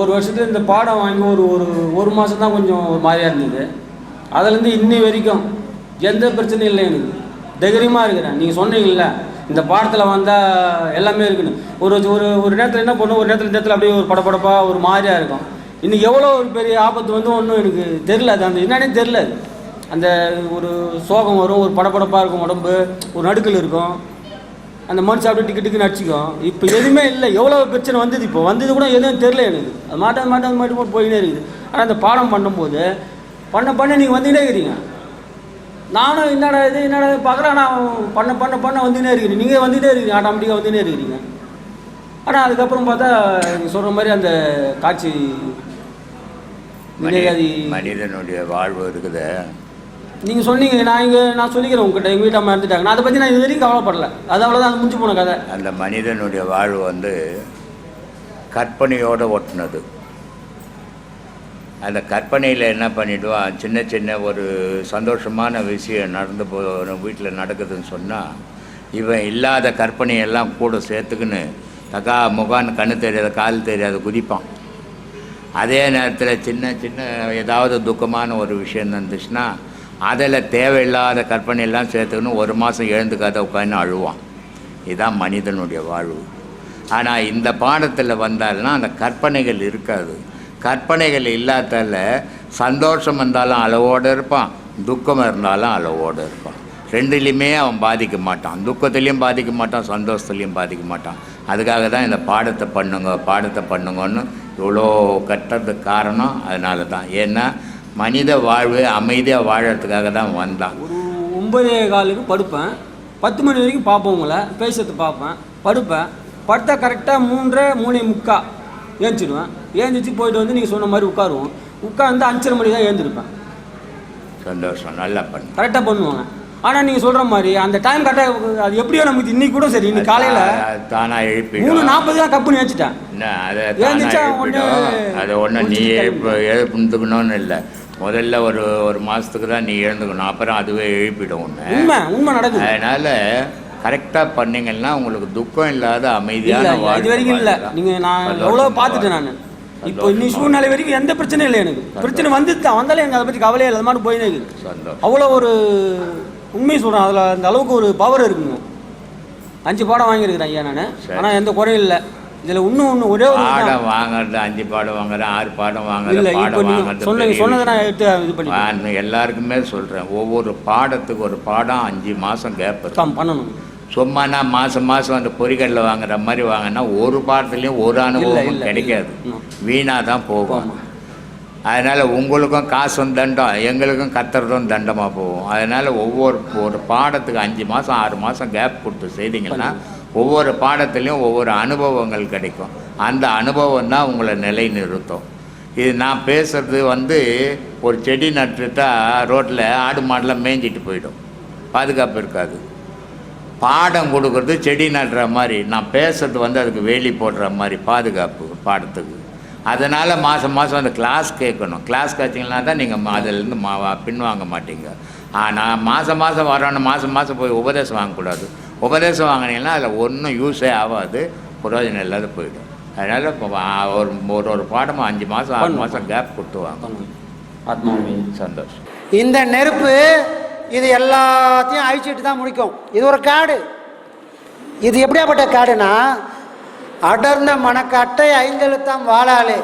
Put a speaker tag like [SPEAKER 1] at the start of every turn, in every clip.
[SPEAKER 1] ஒரு வருஷத்துல இந்த பாடம் வாங்கி ஒரு ஒரு ஒரு மாதம் தான் கொஞ்சம் ஒரு மாதிரியாக இருந்தது. அதுலேருந்து இன்னி வரைக்கும் எந்த பிரச்சனையும் இல்லை எனக்கு. தைரியமாக இருக்கிறேன். நீங்கள் சொன்னீங்கல்ல இந்த பாடத்தில் வந்தால் எல்லாமே இருக்குன்னு. ஒரு ஒரு ஒரு நேரத்தில் என்ன பண்ணும்? ஒரு நேரத்தில் நேரத்தில் அப்படியே ஒரு படபடப்பாக ஒரு மாதிரியாக இருக்கும். இன்றைக்கி எவ்வளோ ஒரு பெரிய ஆபத்து வந்து ஒன்றும் எனக்கு தெரில அது அந்த என்னன்னே தெரில அந்த ஒரு சோகம் வரும் ஒரு படபடப்பாக இருக்கும் உடம்பு ஒரு நடுக்கல் இருக்கும். அந்த மனுஷன் அப்படியே டிக்கு டிக்குன்னு அடிச்சிக்கும் இப்போ எதுவுமே இல்லை. எவ்வளோ பிரச்சனை வந்தது இப்போ? வந்தது கூட எதுவும் தெரில எனக்கு. அது மாட்டாது மாட்டாது மாட்டி போட்டு போயினே இருக்குது. ஆனால் அந்த பாடம் பண்ணும்போது பண்ண பண்ண நீங்கள் வந்துக்கிட்டே இருக்கிறீங்க. நானும் என்னடா இது என்னடா பார்க்குறேன் நான் பண்ண பண்ண பண்ண வந்துக்கிட்டே இருக்கிறீங்க. நீங்கள் வந்துக்கிட்டே இருக்கிறீங்க. ஆட்டோமேட்டிக்காக வந்துக்கிட்டே இருக்கிறீங்க. ஆனால் அதுக்கப்புறம் பார்த்தா நீங்கள் சொல்கிற மாதிரி அந்த காட்சி
[SPEAKER 2] மனிதனுடைய வாழ்வு இருக்குது.
[SPEAKER 1] நீங்கள் சொன்னீங்க நான் இங்கே நான் சொல்லிக்கிறேன் உங்ககிட்ட. எங்கள் வீட்டம்மா இறந்துட்டாங்க நான் அதை பற்றி நான் இது வரைக்கும் கவலைப்படல. அது அவ்வளோதான் அது முடிஞ்சு போன கதை.
[SPEAKER 2] அந்த மனிதனுடைய வாழ்வு வந்து கற்பனையோடு ஒட்டினது அந்த கற்பனையில் என்ன பண்ணிவிடுவான் சின்ன சின்ன ஒரு சந்தோஷமான விஷயம் நடந்து போ வீட்டில் நடக்குதுன்னு சொன்னால் இவன் இல்லாத கற்பனையெல்லாம் கூட சேர்த்துக்கின்னு தக்கா முகான்னு கண்ணு தெரியாத கால் தெரியாத குதிப்பான். அதே நேரத்தில் சின்ன சின்ன ஏதாவது துக்கமான ஒரு விஷயம் இருந்துச்சுன்னா அதில் தேவையில்லாத கற்பனையெல்லாம் சேர்த்துக்கணும். ஒரு மாதம் எழுந்துக்காத உட்காந்து அழுவான். இதுதான் மனிதனுடைய வாழ்வு. ஆனால் இந்த பாடத்தில் வந்தால்னா அந்த கற்பனைகள் இருக்காது. கற்பனைகள் இல்லாதால சந்தோஷம் இருந்தாலும் அளவோடு இருப்பான். துக்கம் இருந்தாலும் அளவோடு இருப்பான். ரெண்டுலேயுமே அவன் பாதிக்க மாட்டான். துக்கத்துலேயும் பாதிக்க மாட்டான் சந்தோஷத்துலேயும் பாதிக்க மாட்டான். அதுக்காக தான் இந்த பாடத்தை பண்ணுங்க பாடத்தை பண்ணுங்கன்னு இவ்வளோ கட்டுறதுக்கு காரணம் அதனால தான். ஏன்னா மனித வாழ்வு அமைதியாக வாழறதுக்காக தான் வந்தான்.
[SPEAKER 1] ஒரு ஒன்பதே காலுக்கு படுப்பேன். பத்து மணி வரைக்கும் பார்ப்போம் உங்களை பேசுறது பார்ப்பேன். படுப்பேன். படுத்தா கரெக்டாக மூன்றரை மூணே முக்கா ஏஞ்சிடுவேன். ஏந்திரிச்சு போயிட்டு வந்து நீங்கள் சொன்ன மாதிரி உட்காருவோம். உட்காந்து அஞ்சரை மணி தான் ஏந்திருப்பேன்.
[SPEAKER 2] சந்தோஷம் நல்லா பண்ணு
[SPEAKER 1] கரெக்டாக பண்ணுவாங்க. ஆனால் நீங்கள் சொல்கிற மாதிரி அந்த டைம் கரெக்டாக அது எப்படியோ நமக்கு இன்னைக்கு கூட சரி இன்னைக்கு காலையில்
[SPEAKER 2] அது தானா
[SPEAKER 1] மூணு நாற்பது தான் கப்புன்னு ஏச்சிட்டேன்
[SPEAKER 2] அதை ஒன்றும் நீ எழுப்பு எழுப்புந்துக்கணும்னு இல்லை. முதல்ல ஒரு ஒரு மாதத்துக்கு தான் நீ எழுந்துக்கணும். அப்புறம் அதுவே எழுப்பிடும் ஒன்று
[SPEAKER 1] உண்மை உண்மை நடக்குது.
[SPEAKER 2] அதனால் கரெக்டாக பண்ணீங்கன்னா உங்களுக்கு துக்கம் இல்லாத
[SPEAKER 1] இல்லை
[SPEAKER 2] அமைதியான
[SPEAKER 1] இது வரைக்கும் இல்லை. நீங்கள் நான் எவ்வளோ. பார்த்துட்டேன் நான். இப்போ
[SPEAKER 2] சந்தோஷமா
[SPEAKER 1] சூழ்நிலை வரைக்கும் எந்த பிரச்சனையும் இல்லை எனக்கு. பிரச்சனை வந்துட்டு தான் வந்தாலும் எனக்கு அதை பற்றி கவலையே இல்லை. மாதிரி போயினே இருக்குது. அவ்வளோ ஒரு உண்மையை சொல்கிறேன் அதில் அந்த அளவுக்கு ஒரு பவர் இருக்குங்க. அஞ்சு பாடம் வாங்கியிருக்கிறேன் ஐயா நான். ஆனால் எந்த குறையும் இல்லை. இதில் இன்னும் ஒன்று ஒரே ஒரு
[SPEAKER 2] பாடம் வாங்குறது அஞ்சு பாடம் வாங்குறேன் ஆறு பாடம் வாங்குறேன் பாடம் வாங்குறது
[SPEAKER 1] சொன்னதை நான்
[SPEAKER 2] விஷயம்.
[SPEAKER 1] எடுத்து இது பண்ணி
[SPEAKER 2] நான் எல்லாருக்குமே சொல்கிறேன் ஒவ்வொரு பாடத்துக்கு ஒரு பாடம் அஞ்சு மாதம் கேப்
[SPEAKER 1] பண்ணணும்
[SPEAKER 2] சும்மா நான் மாதம் மாதம் அந்த பொறிகளில் வாங்குற மாதிரி வாங்கினா ஒரு பாடத்துலேயும் ஒரு அனுபவமும்
[SPEAKER 1] இல்லை.
[SPEAKER 2] கிடைக்காது. வீணாக தான் போகும். அதனால் உங்களுக்கும் காசும் தண்டம் எங்களுக்கும் கத்துறதும் தண்டமாக போகும் அதனால் ஒவ்வொரு ஒரு பாடத்துக்கு அஞ்சு மாதம் ஆறு மாதம் கேப் கொடுத்து செய்தீங்கன்னா ஒவ்வொரு பாடத்துலேயும் ஒவ்வொரு அனுபவங்கள் கிடைக்கும். அந்த அனுபவம் தான் உங்களை நிலை நிறுத்தும் இது நான் பேசுகிறது வந்து ஒரு செடி நட்டுட்டா ரோட்டில் ஆடு மாடெலாம் மேய்ஞ்சிட்டு போயிடும். பாதுகாப்பு இருக்காது. பாடம் கொடுக்கறது செடி நடுற மாதிரி நான் பேசுறது வந்து அதுக்கு வேலி போடுற மாதிரி பாதுகாப்பு பாடத்துக்கு. அதனால் மாதம் மாதம் அந்த கிளாஸ் கேட்கணும். கிளாஸ் கேட்டிங்கன்னா தான் நீங்கள் அதிலேருந்து மா பின்வாங்க மாட்டீங்க. ஆனால் மாதம் மாதம் வரணும் மாதம் மாதம் போய் உபதேசம் வாங்கக்கூடாது. உபதேசம் வாங்கினீங்கன்னா அதில் ஒன்றும் யூஸே ஆகாது பிரயோஜனம் இல்லாத போயிடும். அதனால் ஒரு ஒரு ஒரு பாடமும் அஞ்சு மாதம் ஆறு மாதம் கேப் கொடுத்து வாங்க.
[SPEAKER 1] பண்ணணும் ஆத்மாவே.
[SPEAKER 2] சந்தோஷம்.
[SPEAKER 3] இந்த நெருப்பு இது எல்லாத்தையும் அழிச்சிட்டு தான் முடிக்கும். இது ஒரு காடு. இது எப்படியாப்பட்ட காடுனா அடர்ந்த மணக்காட்டை ஐந்தெழுத்தாம் வாழாலே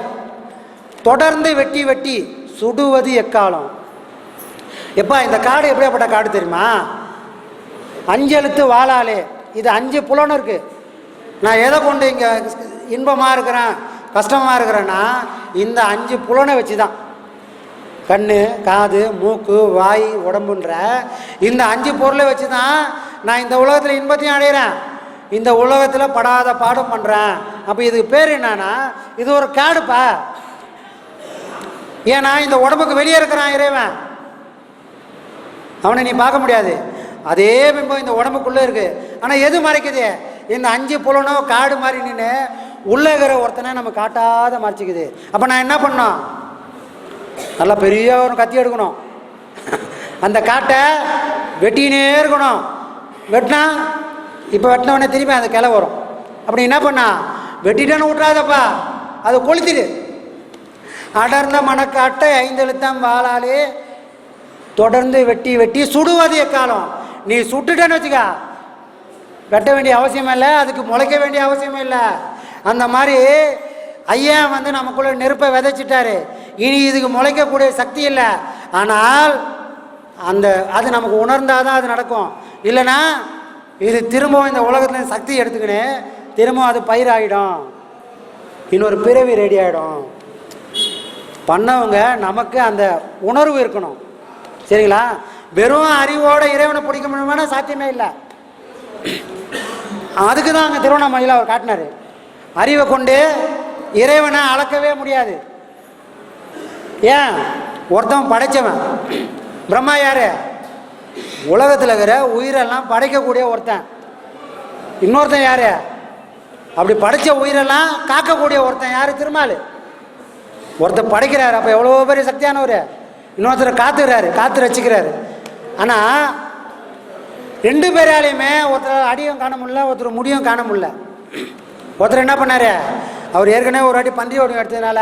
[SPEAKER 3] தொடர்ந்து வெட்டி வெட்டி சுடுவது எக்காலம்? எப்பா இந்த காடு எப்படியாப்பட்ட காடு தெரியுமா? அஞ்செழுத்து வாழாலே இது அஞ்சு புலனும் இருக்குது நான் எதை கொண்டு இங்கே இன்பமாக இருக்கிறேன் கஷ்டமாக இருக்கிறேன்னா இந்த அஞ்சு புலனை வச்சு தான் கண் காது மூக்கு வாய் உடம்புன்ற இந்த அஞ்சு பொருளை வச்சு தான் நான் இந்த உலகத்தில் இன்பத்தையும் அடைகிறேன் இந்த உலகத்தில் படாத பாடம் பண்ணுறேன் அப்போ இதுக்கு பேர் என்னன்னா இது ஒரு காடுப்பா. ஏன்னா இந்த உடம்புக்கு வெளியே இருக்கிறான் இறைவன். அவனை நீ பார்க்க முடியாது. அதே பிம்பம் இந்த உடம்புக்குள்ளே இருக்குது ஆனால் எது மறைக்குது? இந்த அஞ்சு புலனோ காடு மாதிரி நின்று உள்ளே இருக்கிற ஒருத்தனை நம்ம காட்டாத மறைச்சிக்குது. அப்போ நான் என்ன பண்ணோம் நல்லா பெரிய ஒரு கத்தி எடுக்கணும். அந்த காட்டை வெட்டினே இருக்கணும். வெட்டினா இப்போ வெட்டினவனே திரும்பி அந்த கிளை வரும். அப்படி என்ன பண்ணா? வெட்டிட்டேன்னு விட்றாதப்பா அதை கொளுத்திடு. அடர்ந்த மணக்காட்டை ஐந்தெழுத்தாம் வாழாலே தொடர்ந்து வெட்டி வெட்டி சுடுவது எக்காலம்? நீ சுட்டுட்டேன்னு வச்சுக்க. வெட்ட வேண்டிய அவசியம் இல்லை அதுக்கு முளைக்க வேண்டிய அவசியம் இல்லை. அந்த மாதிரி ஐயா வந்து நமக்குள்ள நெருப்பை விதைச்சிட்டாரு. இனி இதுக்கு முளைக்கக்கூடிய சக்தி இல்லை. ஆனால் அந்த அது நமக்கு உணர்ந்தால் தான் அது நடக்கும். இல்லைன்னா இது திரும்பவும் இந்த உலகத்துல சக்தி எடுத்துக்கினு திரும்பவும் அது பயிராகிடும் இன்னொரு பிறவி ரெடி ஆகிடும் பண்ணவங்க நமக்கு அந்த உணர்வு இருக்கணும். சரிங்களா? வெறும் அறிவோட இறைவனை பிடிக்க முடியுமானா சாத்தியமே இல்லை. அதுக்கு தான் அங்கே திருவண்ணாமலையில் அவர் காட்டினார். அறிவை கொண்டு இறைவனை அளக்கவே முடியாது. ஏன்? ஒருத்தன் படைச்சவன். பிரம்மா யாரு? உலகத்தில் இருக்கிற உயிரெல்லாம் படைக்கக்கூடிய ஒருத்தன். இன்னொருத்தன் யாரு? அப்படி படைச்ச உயிரெல்லாம் காக்கக்கூடிய ஒருத்தன் யாரு? திருமால். ஒருத்தர் படைக்கிறாரு. அப்போ எவ்வளோ பெரிய சக்தியானவர். இன்னொருத்தர் காத்துக்கிறாரு காத்து ரசிக்கிறாரு. ஆனால் ரெண்டு பேராலையுமே ஒருத்தர் அடியும் காண முடியல ஒருத்தர் முடியும் காண முடியல. ஒருத்தர் என்ன பண்ணார்? அவர் ஏற்கனவே ஒரு அடி பன்றி ஓடி எடுத்ததுனால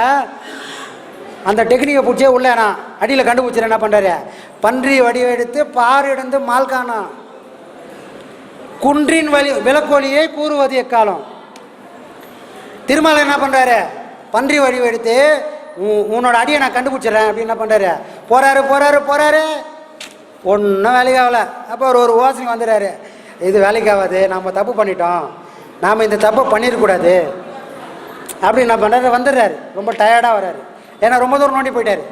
[SPEAKER 3] அந்த டெக்னிக்கை பிடிச்சே உள்ள நான் அடியில் கண்டுபிடிச்சிட என்ன பண்ணுறாரு பன்றி வடிவெடுத்து பார் எடுந்து மால் குன்றின் வழி விளக்கோலியை கூறுவது எக்காலம்? திருமலை என்ன பண்ணுறாரு பன்றி வடிவெடுத்து உன் உன்னோட அடியை நான் கண்டுபிடிச்சிடுறேன் அப்படின்னு என்ன பண்ணுறாரு போகிறாரு போகிறாரு போகிறாரு ஒன்றும் வேலைக்கு ஆகலை. அப்போ அவர் ஒரு யோசனை வந்துடுறாரு இது வேலைக்கு ஆகாது நம்ம தப்பு பண்ணிட்டோம். நாம் இந்த தப்பை பண்ணிடக்கூடாது அப்படி நான் பண்ணுறது வந்துடுறாரு. ரொம்ப டயர்டாக வர்றாரு. ஏன்னா ரொம்ப தூரம் நோண்டி போயிட்டார்.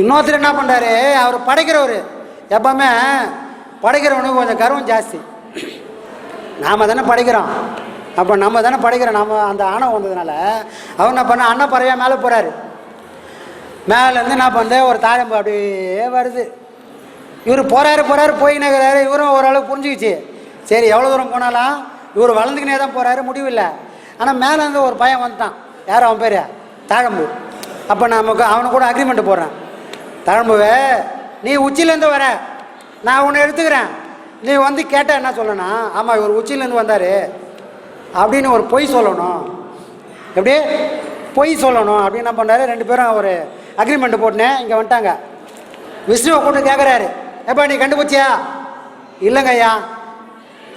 [SPEAKER 3] இன்னொருத்தர் என்ன பண்ணுறாரு அவர் படைக்கிறவர். எப்பவுமே படைக்கிறவனுக்கு கொஞ்சம் கர்வம் ஜாஸ்தி. நாம் தானே படைக்கிறோம். அப்போ நம்ம தானே படைக்கிறோம். நம்ம அந்த ஆணவம் வந்ததுனால. அவர் என்ன பண்ண? அண்ணன் பறவையாக மேலே போகிறாரு மேலேருந்து என்ன பண்ணுறது ஒரு தாழம்பு அப்படியே வருது. இவர் போகிறாரு போகிறாரு போயினுக்கிறாரு இவரும் ஓரளவு புரிஞ்சுக்கிச்சு. சரி எவ்வளோ தூரம் போனாலும் இவர் வளர்ந்துக்கினே தான் போகிறாரு முடிவில்லை ஆனால் மேலேருந்து ஒரு பையன் வந்துட்டான். யார் அவன் பேர்? தாழம்பு அப்போ நமக்கு அவனை கூட அக்ரிமெண்ட் போடுறேன். தாழம்புவே நீ உச்சியிலேருந்து வர. நான் உன்னை எடுத்துக்கிறேன். நீ வந்து கேட்டால் என்ன சொல்லணும்? ஆமாம் இவர் உச்சியிலேருந்து வந்தார். அப்படின்னு ஒரு பொய் சொல்லணும். எப்படி? பொய் சொல்லணும். அப்படின்னு என்ன பண்ணாரு ரெண்டு பேரும் ஒரு அக்ரிமெண்ட் போட்டேன் இங்கே வந்துட்டாங்க. விஷ்ணுவை கூட்டு கேட்குறாரு எப்பா நீ கண்டுபிடிச்சியா? இல்லைங்க ஐயா.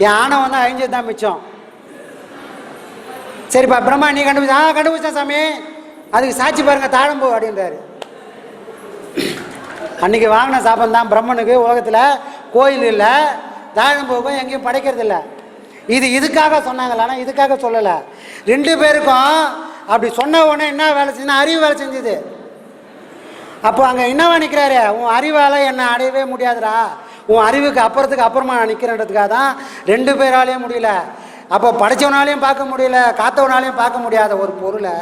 [SPEAKER 3] என் ஆணவம் தான் அழிஞ்சது தான் மிச்சம். சரிப்பா பிரம்மா நீ கண்டுபிடிச்சா ஆ கண்டுபிடிச்சேன் சாமி. அதுக்கு சாட்சி பாருங்க தாழம்பு அப்படின்றாரு. அன்னைக்கு வாங்கின சாபம் தான் பிரம்மனுக்கு உலகத்தில் கோயில் இல்லை தாழம்பூக்கும் எங்கேயும் படைக்கிறது இல்லை. இது இதுக்காக சொன்னாங்களான்னா இதுக்காக சொல்லலை. ரெண்டு பேருக்கும் அப்படி சொன்ன உடனே என்ன வேலை செஞ்சுன்னா அறிவு வேலை செஞ்சுது. அப்போ அங்கே என்னவா நிற்கிறாரு உன் அறிவால் என்னை அடையவே முடியாதுடா. உன் அறிவுக்கு அப்புறத்துக்கு அப்புறமா நான் நிற்கிறேன்றதுக்காக தான் ரெண்டு பேராலையும் முடியல. அப்போ படித்தவனாலையும் பார்க்க முடியல காத்தவனாலையும் பார்க்க முடியாத ஒரு பொருளை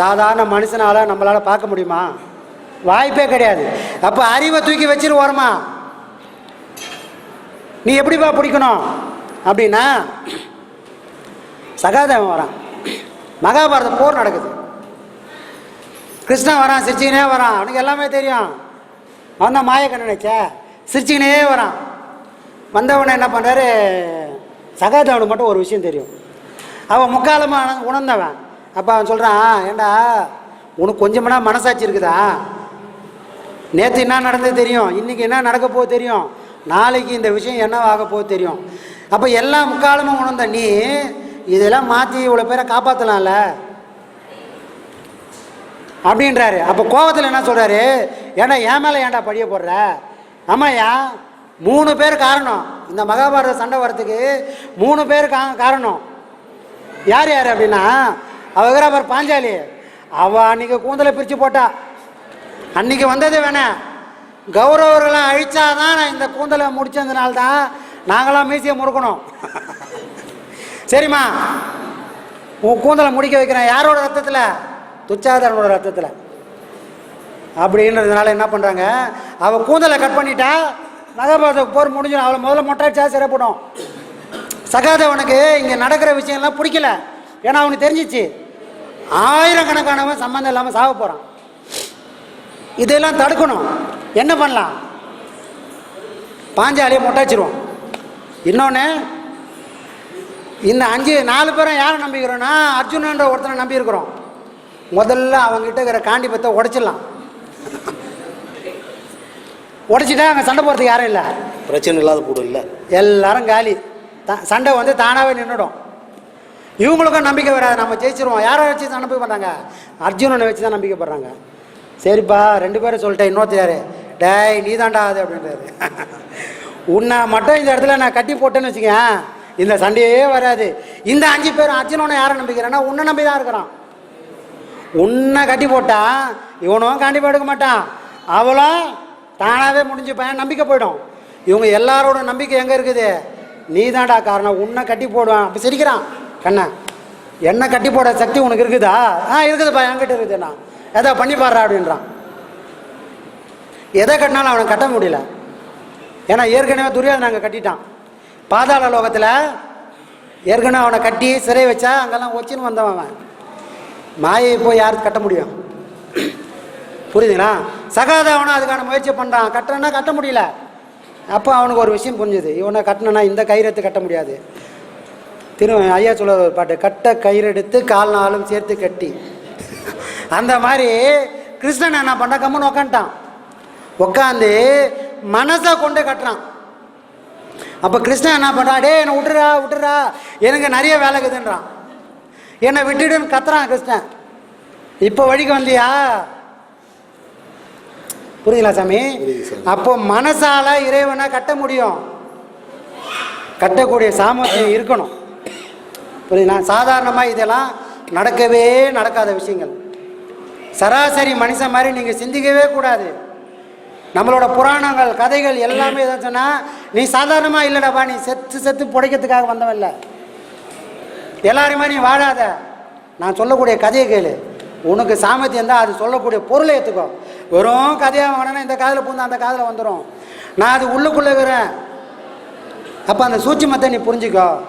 [SPEAKER 3] சாதாரண மனுஷனால் நம்மளால் பார்க்க முடியுமா? வாய்ப்பே கிடையாது. அப்போ அறிவை தூக்கி வச்சிரு ஓரமா. நீ எப்படிப்பா பிடிக்கணும்? அப்படின்னா சகாதேவன் வரான். மகாபாரத போர் நடக்குது. கிருஷ்ணன் வரான் சிரிச்சுக்கினே வரான். அவனுக்கு எல்லாமே தெரியும். அவன் தான் நினைச்ச? சிரிச்சுக்கினே வரான். வந்தவனை என்ன பண்ணுறாரு சகாதேவனுக்கு மட்டும் ஒரு விஷயம் தெரியும். அவன் முக்காலமாக உணர்ந்தவன். அப்போ அவன் சொல்கிறான் ஏண்டா உனக்கு கொஞ்சமனா மனசாட்சி இருக்குதா? நேற்று என்ன நடந்தது தெரியும்? இன்றைக்கி என்ன நடக்க போகுது தெரியும்? நாளைக்கு இந்த விஷயம் என்ன ஆக போகுது தெரியும்? அப்போ எல்லா முக்காலமும் உணர்ந்த நீ இதெல்லாம் மாற்றி இவ்வளோ பேரை காப்பாற்றலாம்ல அப்படின்றாரு. அப்போ கோவத்தில் என்ன சொல்கிறாரு ஏன்டா என் மேலே ஏன்டா படிய போடுற? ஆமாயா மூணு பேர் காரணம். இந்த மகாபாரத சண்டை வரத்துக்கு மூணு பேர் கா காரணம். யார் யார் அப்படின்னா அவகிற அவர் பாஞ்சாலி. அவள் அன்னைக்கு கூந்தலை பிரித்து போட்டா. அன்னைக்கு வந்தது வேணாம் கௌரவர்களாம் அழிச்சாதான் நான் இந்த கூந்தலை முடிச்சதுனால தான் நாங்களாம் மீசியை முறுக்கணும். சரிம்மா உன் கூந்தலை முடிக்க வைக்கிறேன். யாரோட ரத்தத்தில்? துச்சாதனோட ரத்தத்தில். அப்படின்றதுனால என்ன பண்ணுறாங்க அவள் கூந்தலை கட் பண்ணிட்டா மகாபாரத போர் முடிஞ்சிடும். அவளை முதல்ல மொட்டாச்சா சிறப்படும். சகாதேவனுக்கு இங்கே நடக்கிற விஷயம்லாம் பிடிக்கல. ஏன்னா அவனுக்கு தெரிஞ்சிச்சு. ஆயிரக்கணக்கானவன் சம்மந்தம் இல்லாமல் சாக போகிறான் இதெல்லாம் தடுக்கணும். என்ன பண்ணலாம்? பாஞ்சாலியை மொட்டாச்சிருவோம் இன்னொன்று இந்த அஞ்சு நாலு பேரும் யாரை நம்பிக்கிறோன்னா அர்ஜுனன்ற ஒருத்தனை நம்பியிருக்கிறோம். முதல்ல அவங்ககிட்ட இருக்கிற காண்டிபத்தை உடைச்சிடலாம். உடைச்சிட்டா அங்கே சண்டை போகிறதுக்கு யாரும் இல்லை.
[SPEAKER 4] பிரச்சனை இல்லாத போடும் இல்லை.
[SPEAKER 3] எல்லாரும் காலி. த சண்டை வந்து தானாகவே நின்றுடும் இவங்களுக்கும் நம்பிக்கை வராது. நம்ம ஜெயிச்சிருவோம். யாரை வச்சு தான் நம்பிக்கை பண்ணுறாங்க அர்ஜுனனை வச்சு தான் நம்பிக்கை படுறாங்க. சரிப்பா ரெண்டு பேரும் சொல்லிட்டேன். இன்னொருத்தர் டேய் நீ தாண்டா அது அப்படின்றாரு. உன்னை மட்டும் இந்த இடத்துல நான் கட்டி போட்டேன்னு வச்சுக்கேன். இந்த சண்டையே வராது. இந்த அஞ்சு பேரும் அர்ஜுனனை யாரை நம்பிக்கிறேன்னா உன்னை நம்பி தான் இருக்கிறான். உன்னை கட்டி போட்டா இவனும் கண்டிப்பாக எடுக்க மாட்டான். அவளும் தானாகவே முடிஞ்சு பையன் நம்பிக்கை போயிடும். இவங்க எல்லாரோட நம்பிக்கை எங்கே இருக்குது? நீ தான்டா காரணம். உன்னை கட்டி போடுவான். அப்போ சிரிக்கிறான். கண்ணன் என்ன கட்டி போட சக்தி உனக்கு இருக்குதா? ஆ இருக்குதுப்பா என்கிட்ட இருக்குதுண்ணா எதா பண்ணி பாடுறா அப்படின்றான். எதை கட்டினாலும் அவனை கட்ட முடியல. ஏன்னா ஏற்கனவே துரியோதனை நாங்கள் கட்டிட்டான். பாதாள லோகத்தில் ஏற்கனவே அவனை கட்டி சிறை வச்சா அங்கெல்லாம் வச்சுன்னு வந்தவன் அவன். மாயை போய் யாருக்கு கட்ட முடியும்? புரியுதுங்களா? சகாதவனும் அதுக்கான முயற்சி பண்ணுறான் கட்டுறேன்னா கட்ட முடியல. அப்போ அவனுக்கு ஒரு விஷயம் புரிஞ்சுது. இவனை கட்டினா இந்த கயிறத்து கட்ட முடியாது. திரு ஐயா சொல்ல ஒரு பாட்டு கட்ட கயிறெடுத்து கால் நாளும் சேர்த்து கட்டி. அந்த மாதிரி கிருஷ்ணன் என்ன பண்ணா? கம்முன்னு உக்காந்துட்டான். உக்காந்து மனசை கொண்டு கட்டுறான். அப்போ கிருஷ்ணன் என்ன பண்ணுறான் டே என்னை விட்டுறா விட்டுறா எனக்கு நிறைய வேலை இருக்குதுன்றான். என்னை விட்டுடுன்னு கத்துறான் கிருஷ்ணன். இப்போ வழிக்கு வந்தியா? புரியுதுங்களா சாமி. அப்போ மனசால இறைவனை கட்ட முடியும். கட்டக்கூடிய சாமர்த்தியம் இருக்கணும். புரியுதுங்களா? சாதாரணமாக இதெல்லாம் நடக்கவே நடக்காத விஷயங்கள். சராசரி மனுஷன் மாதிரி நீங்கள் சிந்திக்கவே கூடாது. நம்மளோட புராணங்கள் கதைகள் எல்லாமே எதாவது சொன்னால் நீ சாதாரணமாக இல்லைடாப்பா நீ செத்து செத்து புடைக்கிறதுக்காக வந்தவன் இல்லை. எல்லாரும் நீ வாழாத. நான் சொல்லக்கூடிய கதையை கேளு. உனக்கு சாமர்த்தியம் தான் அது சொல்லக்கூடிய பொருளை ஏற்றுக்கோ வெறும் கதையாக வாங்கினா இந்த காதில் பூந்து அந்த காதில் வந்துடும் நான் அது உள்ளுக்குள்ளே இருக்கிறேன். அப்போ அந்த சூட்சுமத்தை நீ புரிஞ்சுக்கோ.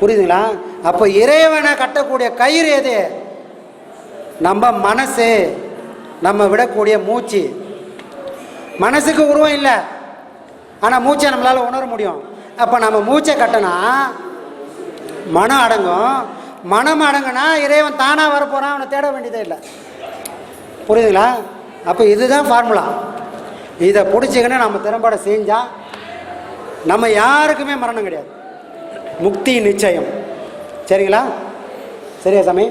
[SPEAKER 3] புரியுதுங்களா? அப்போ இறைவனை கட்டக்கூடிய கயிறு எது? நம்ம மனசு. நம்ம விடக்கூடிய மூச்சு. மனசுக்கு உருவம் இல்லை. ஆனால் மூச்சை நம்மளால் உணர முடியும். அப்போ நம்ம மூச்சை கட்டினா மனம் அடங்கும். மனம் அடங்குனா இறைவன் தானாக வரப்போகிறான் அவனை தேட வேண்டியதே இல்லை. புரியுதுங்களா? அப்போ இதுதான் ஃபார்முலா இதை பிடிச்சிக்கின்னு நம்ம திறம்பட செஞ்சால் நம்ம யாருக்குமே மரணம் கிடையாது. முக்தி நிச்சயம். சரிங்களா? சரியா சாமி?